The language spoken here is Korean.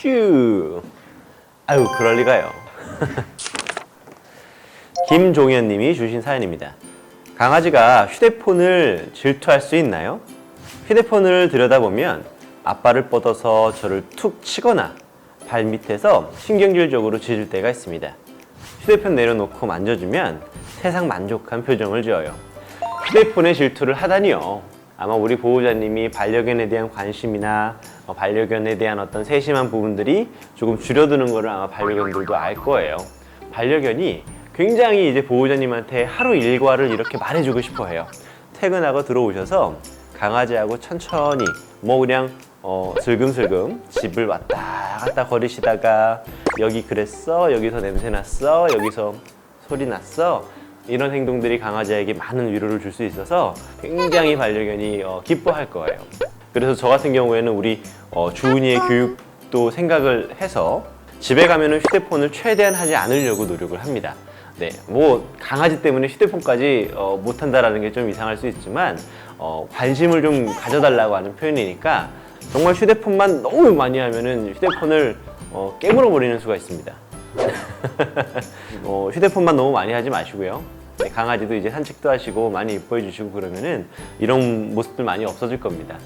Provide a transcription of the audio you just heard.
큐. 아유, 그럴 리가요. 김종현 님이 주신 사연입니다. 강아지가 휴대폰을 질투할 수 있나요? 휴대폰을 들여다보면 앞발을 뻗어서 저를 툭 치거나 발 밑에서 신경질적으로 짖을 때가 있습니다. 휴대폰 내려놓고 만져주면 세상 만족한 표정을 지어요. 휴대폰에 질투를 하다니요. 아마 우리 보호자님이 반려견에 대한 관심이나 어, 반려견에 대한 어떤 세심한 부분들이 조금 줄어드는 거를 아마 반려견들도 알 거예요. 반려견이 굉장히 이제 보호자님한테 하루 일과를 이렇게 말해주고 싶어 해요. 퇴근하고 들어오셔서 강아지하고 천천히 뭐 그냥 어, 슬금슬금 집을 왔다 갔다 거리시다가 여기 그랬어 여기서 냄새 났어 여기서 소리 났어 이런 행동들이 강아지에게 많은 위로를 줄 수 있어서 굉장히 반려견이 어, 기뻐할 거예요. 그래서 저 같은 경우에는 우리 어, 주은이의 교육도 생각을 해서 집에 가면은 휴대폰을 최대한 하지 않으려고 노력을 합니다. 네, 뭐 강아지 때문에 휴대폰까지 어, 못한다라는 게 좀 이상할 수 있지만 어, 관심을 좀 가져달라고 하는 표현이니까 정말 휴대폰만 너무 많이 하면은 휴대폰을 어, 깨물어 버리는 수가 있습니다. 어, 휴대폰만 너무 많이 하지 마시고요. 네, 강아지도 이제 산책도 하시고 많이 예뻐해 주시고 그러면은 이런 모습들 많이 없어질 겁니다.